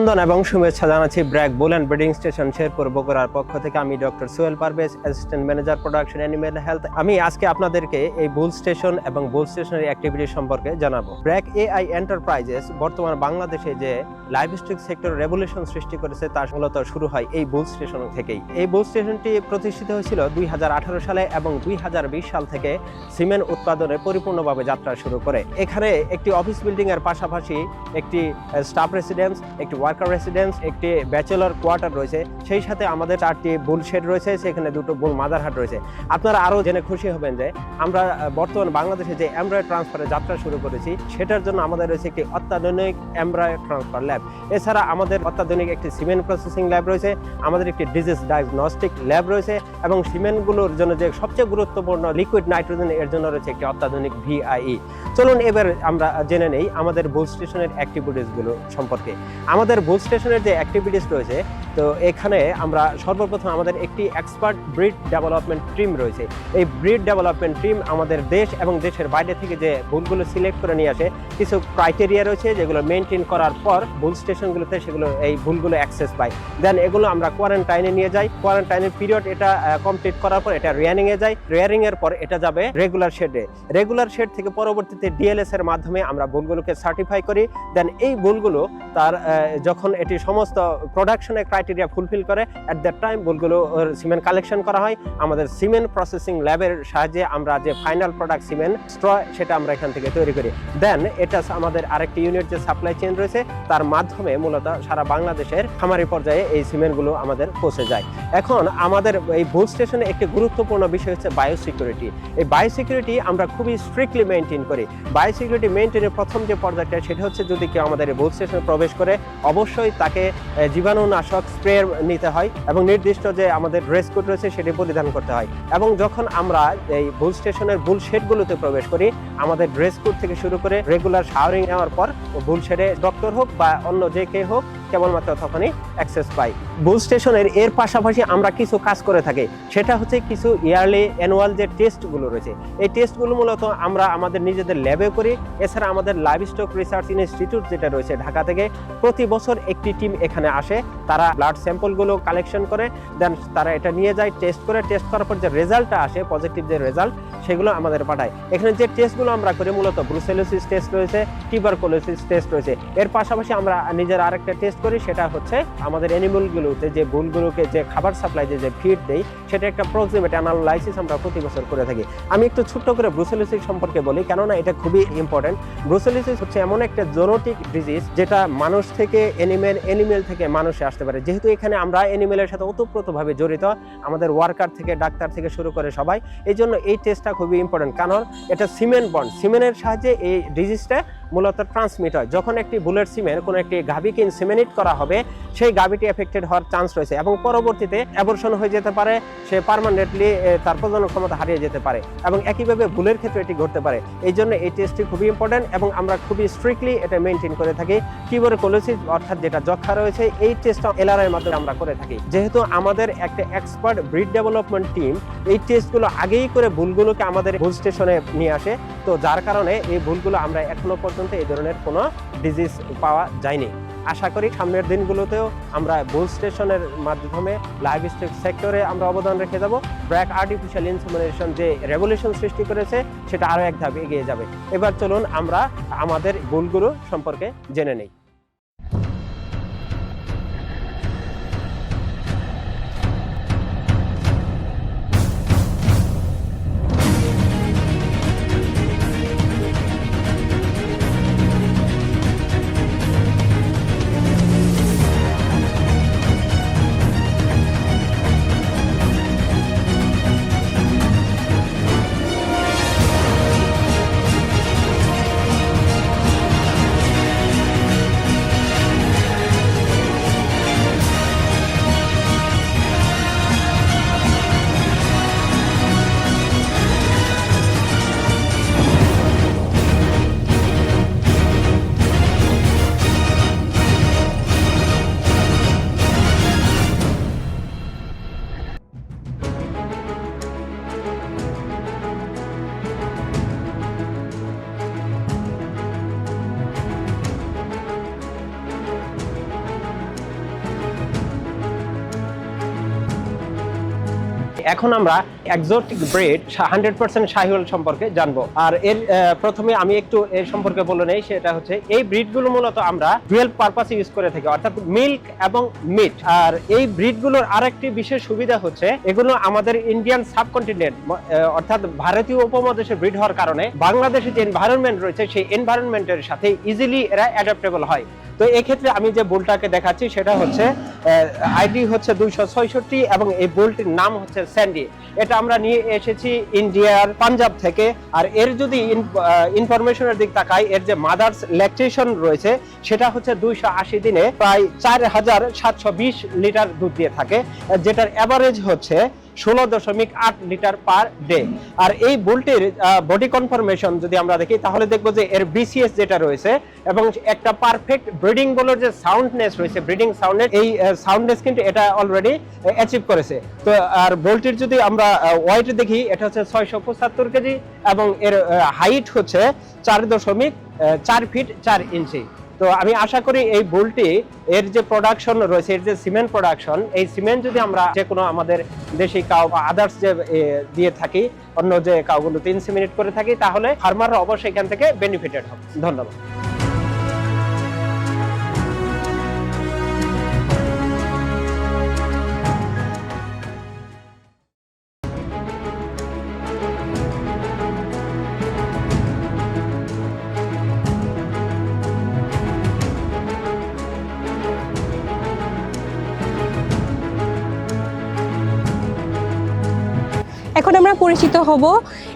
অভিনন্দন এবং শুভেচ্ছা জানাচ্ছি BRAC bull and breeding station, Sherpur, বগুড়ার পক্ষ থেকে। আমি doctor Sohel Parvez assistant manager production animal health আমি আজকে আপনাদেরকে এই বুল স্টেশন এবং বুল স্টেশনের অ্যাক্টিভিটি সম্পর্কে জানাব। ব্র্যাক এআই এন্টারপ্রাইজেস বর্তমান বাংলাদেশে যে লাইভস্টক সেক্টর রেভলিউশন সৃষ্টি করেছে, তা মূলত শুরু হয় এই বুল স্টেশন থেকেই। এই বুল স্টেশনটি প্রতিষ্ঠিত হয়েছিল দুই হাজার আঠারো সালে এবং দুই হাজার বিশ সাল থেকে সিমেন্ট উৎপাদনে পরিপূর্ণভাবে যাত্রা শুরু করে। এখানে একটি অফিস বিল্ডিং এর পাশাপাশি একটি স্টাফ রেসিডেন্স একটি ওয়ার্কার রেসিডেন্স একটি ব্যাচেলর কোয়ার্টার রয়েছে। সেই সাথে আমাদের চারটি বুল শেড রয়েছে, সেখানে দুটো বুল মাদারহাট রয়েছে। আপনারা আরও জেনে খুশি হবেন যে, আমরা বর্তমান বাংলাদেশে যে এমব্রয়েড ট্রান্সফারের যাত্রা শুরু করেছি, সেটার জন্য আমাদের রয়েছে একটি অত্যাধুনিক এমব্রয়েড ট্রান্সফার ল্যাব এছাড়া আমাদের অত্যাধুনিক একটি সিমেন্ট প্রসেসিং ল্যাব রয়েছে, আমাদের একটি ডিজিজ ডায়াগনস্টিক ল্যাব রয়েছে, এবং সিমেন্টগুলোর জন্য যে সবচেয়ে গুরুত্বপূর্ণ লিকুইড নাইট্রোজেন এর জন্য রয়েছে একটি অত্যাধুনিক ভিআই চলুন এবার আমরা জেনে নেই আমাদের বুল স্টেশনের অ্যাক্টিভিটিসগুলো সম্পর্কে। আমাদের বুল স্টেশনের যে অ্যাক্টিভিটিস রয়েছে, তো এখানে আমরা সর্বপ্রথম আমাদের একটি এক্সপার্ট ব্রিড ডেভেলপমেন্ট টিম রয়েছে। এই ব্রিড ডেভেলপমেন্ট টিম আমাদের দেশ এবং দেশের বাইরে থেকে যে বুলগুলো সিলেক্ট করে নিয়ে আসে, কিছু ক্রাইটেরিয়া রয়েছে যেগুলো মেনটেন করার পর বুল স্টেশনগুলোতে সেগুলো, এই ভুলগুলো অ্যাক্সেস পায়। দেন এগুলো আমরা কোয়ারেন্টাইনে নিয়ে যাই। কোয়ারেন্টাইনের পিরিয়ড এটা কমপ্লিট করার পর এটা রেয়ারিং এ যায় রেয়ারিং এর পর এটা যাবে রেগুলার শেডে রেগুলার শেড থেকে পরবর্তীতে ডিএলএস এর মাধ্যমে আমরা ভুলগুলোকে সার্টিফাই করি। দেন এই ভুলগুলো তার যখন এটি সমস্ত প্রোডাকশনের ক্রাইটেরিয়া ফুলফিল করে অ্যাট দ্যাট টাইম বুলগুলো সিমেন্ট কালেকশন করা হয়। আমাদের সিমেন্ট প্রসেসিং ল্যাবের সাহায্যে আমরা যে ফাইনাল প্রোডাক্ট সিমেন্ট স্ট্র সেটা আমরা এখান থেকে তৈরি করি। দেন এটা আমাদের আরেকটি ইউনিট যে সাপ্লাই চেইন রয়েছে, তার মাধ্যমে মূলত সারা বাংলাদেশের খামারি পর্যায়ে এই সিমেন্টগুলো আমাদের পৌঁছে যায়। এখন আমাদের এই ভুল স্টেশনে একটি গুরুত্বপূর্ণ বিষয় হচ্ছে বায়োসিকিউরিটি এই বায়োসিকিউরিটি আমরা খুবই স্ট্রিক্টলি মেনটেন করি। বায়োসিকিউরিটি মেনটেনের প্রথম যে পর্যায়টা, সেটা হচ্ছে যদি কেউ আমাদের এই বুল স্টেশনে প্রবেশ করে অবশ্যই তাকে জীবাণুনাশক স্প্রে নিতে হয় এবং নির্দিষ্ট যে আমাদের ড্রেস কোড রয়েছে সেটি পরিধান করতে হয়। এবং যখন আমরা এই বুল স্টেশনের বুল শেডগুলোতে প্রবেশ করি, আমাদের ড্রেস কোড থেকে শুরু করে রেগুলার শাওয়ারিং নেওয়ার পর বুল শেডে ডক্টর হোক বা অন্য যে কে হোক কেবলমাত্র তখনই অ্যাক্সেস পাই। বুল স্টেশনের এর পাশাপাশি আমরা কিছু কাজ করে থাকি। সেটা হচ্ছে কিছু ইয়ারলি অ্যানুয়াল যে টেস্টগুলো রয়েছে, এই টেস্টগুলো মূলত আমরা আমাদের নিজেদের ল্যাবে করি। এছাড়া আমাদের লাইভ স্টক রিসার্চ ইনস্টিটিউট যেটা রয়েছে ঢাকা থেকে, প্রতি বছর একটি টিম এখানে আসে। তারা ব্লাড স্যাম্পলগুলো কালেকশন করে দেন তারা এটা নিয়ে যায় টেস্ট করে টেস্ট করার পর যে রেজাল্টটা আসে পজিটিভ যে রেজাল্ট সেগুলো আমাদের পাঠায়। এখানে যে টেস্টগুলো আমরা করি, মূলত ব্রুসেলোসিস টেস্ট রয়েছে টিবারকোলোসিস টেস্ট রয়েছে। এর পাশাপাশি আমরা নিজের আরেকটা টেস্ট করি সেটা হচ্ছে আমাদের অ্যানিমেলগুলোতে যে বুলগুলোকে যে খাবার সাপ্লাই যে যে ফিড দেই, সেটা একটা প্রক্সিমেট অ্যানালাইসিস আমরা প্রতি বছর করে থাকি। আমি একটু ছোট্ট করে ব্রুসেলোসিস সম্পর্কে বলি, কেননা এটা খুবই ইম্পর্টেন্ট ব্রুসেলোসিস হচ্ছে এমন একটা জোনোটিক ডিজিজ যেটা মানুষ থেকে অ্যানিমেল অ্যানিমেল থেকে মানুষে আসতে পারে। যেহেতু এখানে আমরা অ্যানিমেলের সাথে ওতপ্রোতভাবে জড়িত, আমাদের ওয়ার্কার থেকে, ডাক্তার থেকে শুরু করে সবাই এই জন্য এই টেস্টটা খুবই ইম্পর্টেন্ট কারণ এটা সিমেন্ট বন্ড সিমেন্টের সাহায্যে এই ডিজিজটা মূলত ট্রান্সমিট হয়। যখন একটি বুলেট সিমেন্ট কোনো একটি গাভীকে ইনসিমিনেট করা হবে, সেই গাভীটি এফেক্টেড হওয়ার চান্স রয়েছে এবং পরবর্তীতে অ্যাবর্শন হয়ে যেতে পারে, সে পার্মানেন্টলি তার প্রজনন ক্ষমতা হারিয়ে যেতে পারে এবং একইভাবে ভুলের ক্ষেত্রে এটি ঘটতে পারে। এই জন্য এই টেস্টটি খুবই ইম্পর্টেন্ট এবং আমরা খুবই স্ট্রিক্টলি এটা মেনটেন করে থাকি। টিউবারকুলোসিস অর্থাৎ যেটা যক্ষা রয়েছে, এই টেস্টটা এলআরআই মাধ্যমে আমরা করে থাকি। যেহেতু আমাদের একটা এক্সপার্ট ব্রিড ডেভেলপমেন্ট টিম এই টেস্টগুলো আগেই করে ভুলগুলোকে আমাদের ভুল স্টেশনে নিয়ে আসে। তো যার কারণে এই ভুলগুলো আমরা এখনও পর্যন্ত এই ধরনের কোনো ডিজিজ পাওয়া যায়নি। আশা করি সামনের দিনগুলোতেও আমরা বুল স্টেশনের মাধ্যমে লাইভ স্টেক সেক্টরে আমরা অবদান রেখে যাব। ব্র্যাক আর্টিফিশিয়াল ইনসিমিনেশন যে রেভলিউশন সৃষ্টি করেছে, সেটা আরও এক ধাপ এগিয়ে যাবে। এবার চলুন আমরা আমাদের ভুলগুলো সম্পর্কে জেনে নেই। এখন আমরা exotic breed hundred percent Sahiwal সম্পর্কে জানব। আর এর প্রথমে আমি একটু এর সম্পর্কে বলে নেই, সেটা হচ্ছে এই ব্রিডগুলো মূলত আমরা ডুয়েল পারপাসে ইউজ করে থাকি, অর্থাৎ মিল্ক এবং মিট আর এই ব্রিডগুলোর আরেকটি বিশেষ সুবিধা হচ্ছে, এগুলো আমাদের ইন্ডিয়ান সাবকন্টিনেন্ট অর্থাৎ ভারতীয় উপমহাদেশে ব্রিড হওয়ার কারণে বাংলাদেশে যে এনভায়রনমেন্ট রয়েছে, সেই এনভায়রনমেন্টের সাথে ইজিলি এরা অ্যাডাপ্টেবল হয়। তো এক্ষেত্রে আমি যে বুলটাকে দেখাচ্ছি, সেটা হচ্ছে আইডি হচ্ছে দুইশো ছয়ষট্টি এবং এই বুলটির নাম হচ্ছে স্যান্ডি। এটা আমরা নিয়ে এসেছি ইন্ডিয়ার পাঞ্জাব থেকে। আর এর যদি ইনফরমেশনের দিক তাকাই, এর যে মাদার্স ল্যাকটেশন রয়েছে, সেটা হচ্ছে দুইশো আশি দিনে প্রায় চার হাজার সাতশো বিশ লিটার দুধ দিয়ে থাকে। যেটার অ্যাভারেজ হচ্ছে ষোলো দশমিক আট লিটার পার ডে। আর এই বুলটির বডি কনফার্মেশন যদি আমরা দেখি, তাহলে দেখব যে এর বিসিএস যেটা রয়েছে এবং একটা পারফেক্ট ব্রিডিং বলার যে সাউন্ডনেস রয়েছে ব্রিডিং সাউন্ডনেস এই সাউন্ডনেস কিন্তু এটা অলরেডি অ্যাচিভ করেছে। তো, আর বোল্টির যদি আমরা ওয়েট দেখি, এটা হচ্ছে ছয়শো পঁচাত্তর কেজি এবং এর হাইট হচ্ছে চার দশমিক চার ফিট চার ইঞ্চি তো আমি আশা করি এই বুলটি এর যে প্রোডাকশন রয়েছে, এর যে সিমেন্ট প্রোডাকশন এই সিমেন্ট যদি আমরা যে কোনো আমাদের দেশি কাউ বা আদার্স যে দিয়ে থাকি, অন্য যে কাউগুলো মিনিট করে থাকি, তাহলে ফার্মাররা অবশ্যই এখান থেকে বেনিফিটেড হবে। ধন্যবাদ। এখন আমরা পরিচিত হব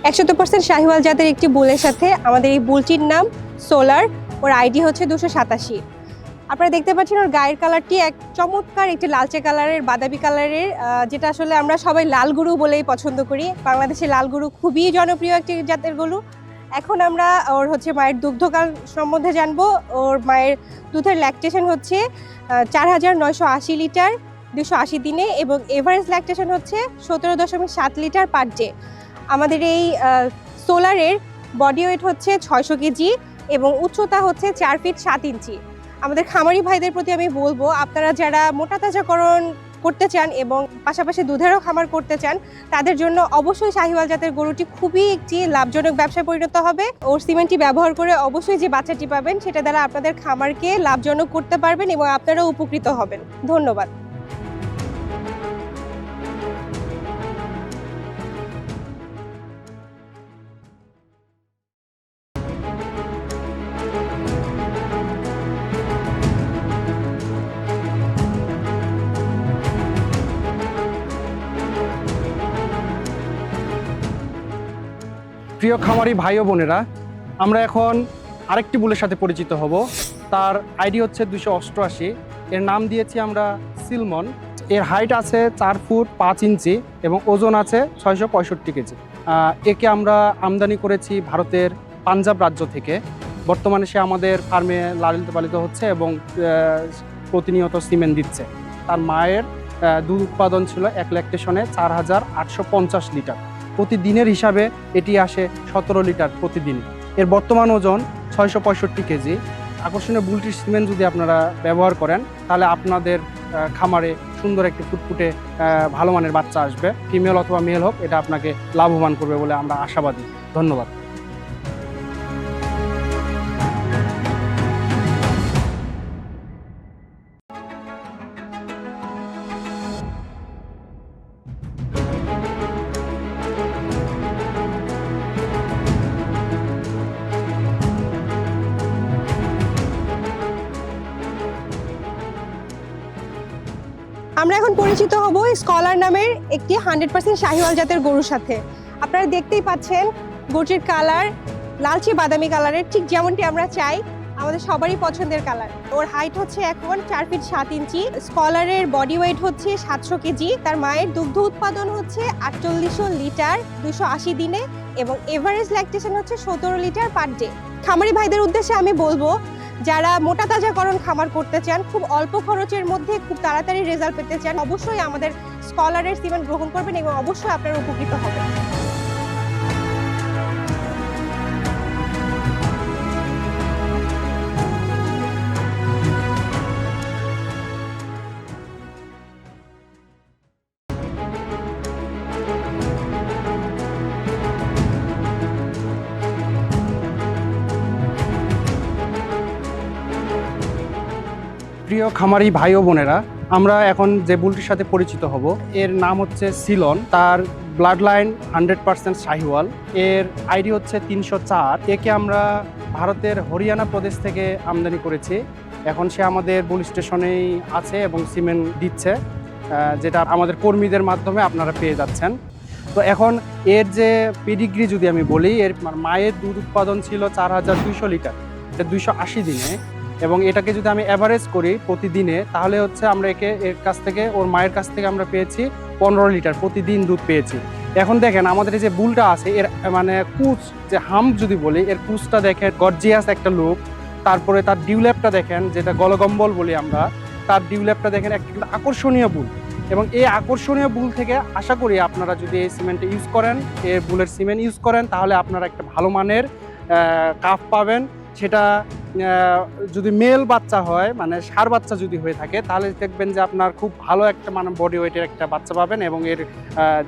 একশত পার্সেন্ট শাহিওয়াল জাতের একটি বুলের সাথে। আমাদের এই বুলটির নাম সোলার, ওর আইডি হচ্ছে দুশো সাতাশি। আপনারা দেখতে পাচ্ছেন ওর গায়ের কালারটি এক চমৎকার একটি লালচে কালারের, বাদামি কালারের যেটা আসলে আমরা সবাই লাল গরু বলেই পছন্দ করি। বাংলাদেশে লাল গরু খুবই জনপ্রিয় একটি জাতের গরু। এখন আমরা ওর হচ্ছে মায়ের দুগ্ধকাল সম্বন্ধে জানব। ওর মায়ের দুধের ল্যাকটেশন হচ্ছে চার হাজার নয়শো আশি লিটার। দুশো আশি দিনে এবং এভারেজ ল্যাকটেশন হচ্ছে সতেরো দশমিক সাত লিটার পার ডে। আমাদের এই সোলারের বডি ওয়েট হচ্ছে ছয়শো কেজি এবং উচ্চতা হচ্ছে চার ফিট সাত ইঞ্চি। আমাদের খামারি ভাইদের প্রতি আমি বলব, আপনারা যারা মোটা তাজাকরণ করতে চান এবং পাশাপাশি দুধেরও খামার করতে চান, তাদের জন্য অবশ্যই শাহিওয়াল জাতের গরুটি খুবই একটি লাভজনক ব্যবসায় পরিণত হবে। ওর সিমেন্টটি ব্যবহার করে অবশ্যই যে বাচ্চাটি পাবেন, সেটা দ্বারা আপনাদের খামারকে লাভজনক করতে পারবেন এবং আপনারাও উপকৃত হবেন। ধন্যবাদ। প্রিয় খামারি ভাই ও বোনেরা, আমরা এখন আরেকটি বুলের সাথে পরিচিত হব। তার আইডি হচ্ছে দুশো অষ্টআশি। এর নাম দিয়েছি আমরা সিলমন। এর হাইট আছে চার ফুট পাঁচ ইঞ্চি এবং ওজন আছে ছয়শো পঁয়ষট্টি কেজি। একে আমরা আমদানি করেছি ভারতের পাঞ্জাব রাজ্য থেকে। বর্তমানে সে আমাদের ফার্মে লালিত পালিত হচ্ছে এবং প্রতিনিয়ত সিমেন্ট দিচ্ছে। তার মায়ের দুধ উৎপাদন ছিল এক ল্যাকটেশনে চার হাজার আটশো পঞ্চাশ লিটার। প্রতিদিনের হিসাবে এটি আসে সতেরো লিটার প্রতিদিন। এর বর্তমান ওজন ছয়শো পঁয়ষট্টি কেজি। আকর্ষণীয় বুলটি সিমেন্ট যদি আপনারা ব্যবহার করেন, তাহলে আপনাদের খামারে সুন্দর একটি ফুটফুটে ভালো মানের বাচ্চা আসবে। ফিমেল অথবা মেল হোক, এটা আপনাকে লাভবান করবে বলে আমরা আশাবাদী। ধন্যবাদ। আমরা এখন পরিচিত হব স্কলার নামের একটি হান্ড্রেড পার্সেন্ট শাহিওয়াল জাতের গরুর সাথে। আপনারা দেখতেই পাচ্ছেন গরুটির কালার লালচে বাদামি কালারের ঠিক যেমনটি আমরা চাই, আমাদের সবারই পছন্দের কালার ওর হাইট হচ্ছে এখন চার ফিট সাত ইঞ্চি। স্কলারের বডি ওয়েট হচ্ছে সাতশো কেজি। তার মায়ের দুগ্ধ উৎপাদন হচ্ছে আটচল্লিশশো লিটার দুশো আশি দিনে এবং এভারেজ ল্যাকটেশন হচ্ছে সতেরো লিটার পার ডে খামারি ভাইদের উদ্দেশ্যে আমি বলব যারা মোটা তাজাকরণ খামার করতে চান, খুব অল্প খরচের মধ্যে খুব তাড়াতাড়ি রেজাল্ট পেতে চান, অবশ্যই আমাদের স্কলারের সিমেন্ট গ্রহণ করবেন এবং অবশ্যই আপনারা উপকৃত হবেন। প্রিয় খামারি ভাই ও বোনেরা, আমরা এখন যে বুলটির সাথে পরিচিত হব, এর নাম হচ্ছে সিলন। তার blood line hundred percent Sahiwal. এর আইডি হচ্ছে তিনশো চার। একে আমরা ভারতের হরিয়ানা প্রদেশ থেকে আমদানি করেছি। এখন সে আমাদের বুল স্টেশনেই আছে এবং সিমেন্ট দিচ্ছে যেটা আমাদের কর্মীদের মাধ্যমে আপনারা পেয়ে যাচ্ছেন। তো এখন এর যে পেডিগ্রি যদি আমি বলি, এর মায়ের দুধ উৎপাদন ছিল চার হাজার দুইশো লিটার। এটা দুইশো আশি দিনে এবং এটাকে যদি আমি অ্যাভারেজ করি প্রতিদিনে, তাহলে হচ্ছে আমরা একে এর কাছ থেকে, ওর মায়ের কাছ থেকে আমরা পেয়েছি পনেরো লিটার প্রতিদিন দুধ পেয়েছি। এখন দেখেন, আমাদের যে বুলটা আছে, এর মানে কুচ, যে হাম যদি বলি, এর কুচটা দেখেন গর্জিয়াস একটা লুক তারপরে তার ডিউল্যাপটা দেখেন, যেটা গলগম্বল বলি আমরা, তার ডিউল্যাপটা দেখেন একটা আকর্ষণীয় বুল। এবং এই আকর্ষণীয় বুল থেকে আশা করি আপনারা যদি এই সিমেন্টটা ইউজ করেন, এই বুলের সিমেন্ট ইউজ করেন, তাহলে আপনারা একটা ভালো মানের কাফ পাবেন। সেটা যদি মেল বাচ্চা হয় মানে সার বাচ্চা যদি হয়ে থাকে, তাহলে দেখবেন যে আপনার খুব ভালো একটা মানে বডি ওয়েটের একটা বাচ্চা পাবেন এবং এর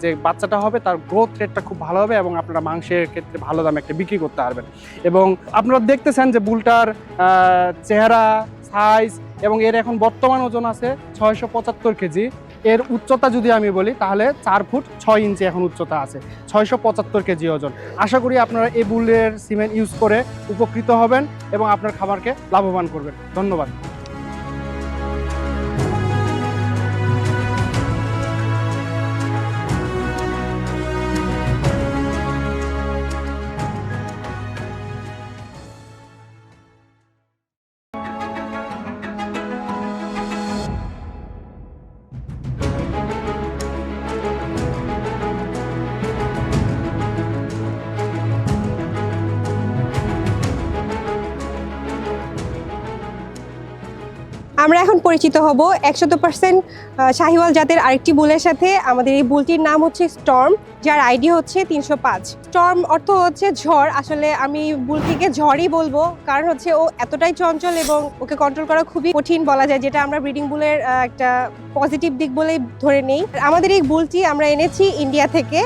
যে বাচ্চাটা হবে তার গ্রোথ রেটটা খুব ভালো হবে এবং আপনারা মাংসের ক্ষেত্রে ভালো দামে একটা বিক্রি করতে পারবেন। এবং আপনারা দেখতেছেন যে বুলটার চেহারা সাইজ এবং এর এখন বর্তমান ওজন আছে ছয়শো পঁচাত্তর কেজি। এর উচ্চতা যদি আমি বলি, তাহলে চার ফুট ছয় ইঞ্চি এখন উচ্চতা আছে, ছয়শো পঁচাত্তর কেজি ওজন। আশা করি আপনারা এই বুলের সিমেন্ট ইউজ করে উপকৃত হবেন এবং আপনার খাবারকে লাভবান করবেন। ধন্যবাদ। আমরা এখন পরিচিত হব একশত পার্সেন্ট শাহিওয়াল জাতের আরেকটি বুলের সাথে। আমাদের এই বুলটির নাম হচ্ছে স্টর্ম, যার আইডি হচ্ছে তিনশো পাঁচ। স্টর্ম অর্থ হচ্ছে ঝড়। আসলে আমি বুলটিকে ঝড়ই বলব, কারণ হচ্ছে ও এতটাই চঞ্চল এবং ওকে কন্ট্রোল করা খুবই কঠিন বলা যায়, যেটা আমরা ব্রিডিং বুলের একটা পজিটিভ দিক বলেই ধরে নেই। আমাদের এই বুলটি আমরা এনেছি ইন্ডিয়া থেকে,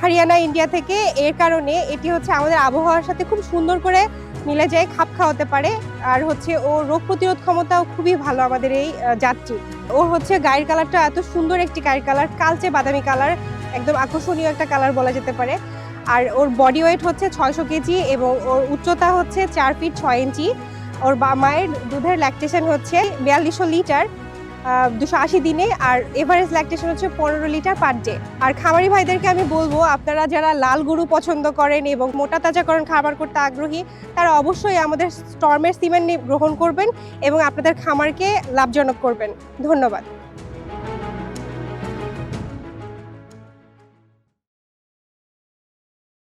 হরিয়ানা, ইন্ডিয়া থেকে। এর কারণে এটি হচ্ছে আমাদের আবহাওয়ার সাথে খুব সুন্দর করে মিলে যায়, খাপ খাওয়াতে পারে। আর হচ্ছে ও রোগ প্রতিরোধ ক্ষমতাও খুবই ভালো আমাদের এই যাত্রী। ওর হচ্ছে গায়ের কালারটা এত সুন্দর একটি গায়ের কালার, কালচে বাদামি কালার, একদম আকর্ষণীয় একটা কালার বলা যেতে পারে। আর ওর বডি ওয়েট হচ্ছে ছয়শো কেজি এবং ওর উচ্চতা হচ্ছে চার ফিট ছয় ইঞ্চি ওর বা, মায়ের দুধের ল্যাকটেশন হচ্ছে বিয়াল্লিশশো লিটার। দুশো আশি দিনে, আর এভারেজ ল্যাকটেশন হচ্ছে পনেরো লিটার পার ডে আর খামারি ভাইদেরকে আমি বলব, আপনারা যারা লাল গরু পছন্দ করেন এবং মোটা তাজাকরণ খাবার করতে আগ্রহী, তারা অবশ্যই আমাদের স্টর্মের সিমেন্ট গ্রহণ করবেন এবং আপনাদের খামারকে লাভজনক করবেন। ধন্যবাদ।